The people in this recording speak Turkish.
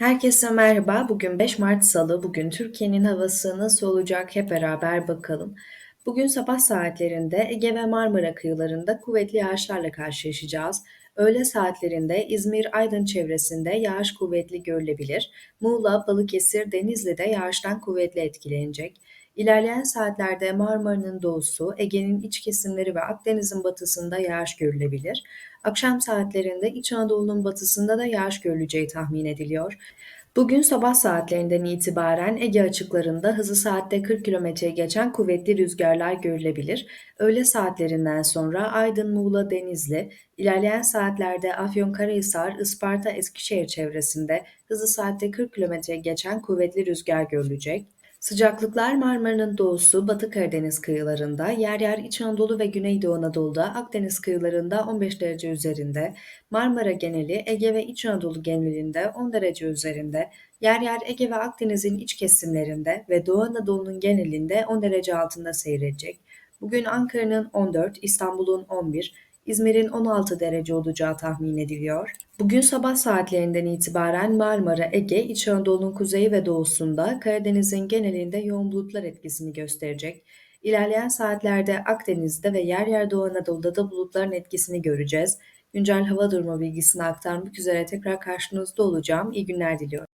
Herkese merhaba. Bugün 5 Mart Salı. Bugün Türkiye'nin havası nasıl olacak hep beraber bakalım. Bugün sabah saatlerinde Ege ve Marmara kıyılarında kuvvetli yağışlarla karşılaşacağız. Öğle saatlerinde İzmir, Aydın çevresinde yağış kuvvetli görülebilir. Muğla, Balıkesir, Denizli'de yağıştan kuvvetli etkilenecek. İlerleyen saatlerde Marmara'nın doğusu, Ege'nin iç kesimleri ve Akdeniz'in batısında yağış görülebilir. Akşam saatlerinde İç Anadolu'nun batısında da yağış görüleceği tahmin ediliyor. Bugün sabah saatlerinden itibaren Ege açıklarında hızı saatte 40 kilometreye geçen kuvvetli rüzgarlar görülebilir. Öğle saatlerinden sonra Aydın, Muğla, Denizli, ilerleyen saatlerde Afyonkarahisar, Isparta, Eskişehir çevresinde hızı saatte 40 kilometreye geçen kuvvetli rüzgar görülecek. Sıcaklıklar Marmara'nın doğusu, Batı Karadeniz kıyılarında, yer yer İç Anadolu ve Güneydoğu Anadolu'da, Akdeniz kıyılarında 15 derece üzerinde, Marmara geneli, Ege ve İç Anadolu genelinde 10 derece üzerinde, yer yer Ege ve Akdeniz'in iç kesimlerinde ve Doğu Anadolu'nun genelinde 10 derece altında seyredecek. Bugün Ankara'nın 14, İstanbul'un 11, İzmir'in 16 derece olacağı tahmin ediliyor. Bugün sabah saatlerinden itibaren Marmara, Ege, İç Anadolu'nun kuzeyi ve doğusunda, Karadeniz'in genelinde yoğun bulutlar etkisini gösterecek. İlerleyen saatlerde Akdeniz'de ve yer yer Doğu Anadolu'da da bulutların etkisini göreceğiz. Güncel hava durumu bilgisini aktarmak üzere tekrar karşınızda olacağım. İyi günler diliyorum.